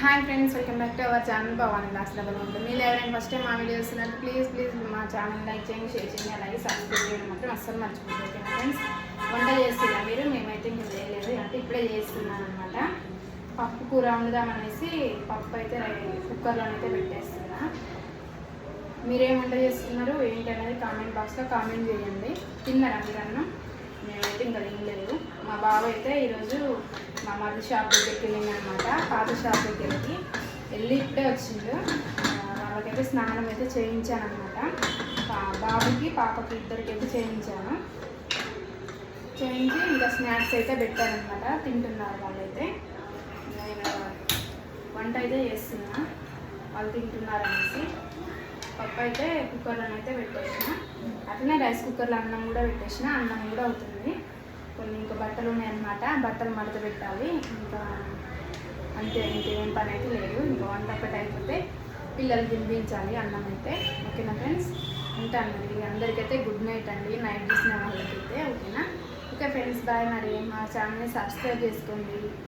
Hi friends welcome back to our channel Bhavani Das double ఉంటుంది మీరు ఎవరైనా first time మా వీడియో వస్తున్నారు ప్లీజ్ ప్లీజ్ మా ఛానల్ లైక్ చేయండి షేర్ చేయండి అలాగే సబ్స్క్రైబ్ చేయడం మాత్రం అస్సలు మర్చిపోతుంది ఓకే ఫ్రెండ్స్ వంట చేస్తున్నా మీరు మేమైతే ఇంకా చేయలేదు. అంటే ఇప్పుడే చేస్తున్నాను అనమాట పప్పు కూర వండుదామనేసి పప్పు అయితే కుక్కర్లో అయితే పెట్టేస్తున్నా. మీరేం వంట చేస్తున్నారు ఏంటి అనేది కామెంట్ బాక్స్లో కామెంట్ చేయండి. తిన్నారా మీరు అన్నం? మేమైతే ఇంకా బాబు బావ అయితే ఈరోజు మా మరిది షాప్ దగ్గరికి వెళ్ళింది అనమాట పాత షాప్ దగ్గరికి వెళ్ళి ఇప్పుడే వచ్చిండు. వాళ్ళకైతే స్నానం అయితే చేయించాను అనమాట బాబుకి పాపకి ఇద్దరికి అయితే చేయించాను. చేయించి ఇంకా స్నాక్స్ అయితే పెట్టారనమాట. తింటున్నారు వాళ్ళైతే. నేను వంట అయితే చేస్తున్నా. వాళ్ళు తింటున్నారు అనేసి పప్పు అయితే కుక్కర్లో అయితే పెట్టేసిన. అట్లనే రైస్ కుక్కర్లో అన్నం కూడా పెట్టేసిన. అన్నం కూడా అవుతుంది. అనమాట బట్టలు మడత పెట్టాలి. ఇంకా అంతే ఇంకేం పని అయితే లేదు. ఇంకా వంట ఒకటి అయిపోతే పిల్లలు తినిపించాలి అన్నం అయితే ఓకేనా ఫ్రెండ్స్ ఉంటాను మరి. అందరికైతే గుడ్ నైట్ అండి. నైట్ చూసిన వాళ్ళకైతే ఓకేనా? ఓకే ఫ్రెండ్స్ బాయ్ మరి. మా ఛానల్ని సబ్స్క్రైబ్ చేసుకోండి.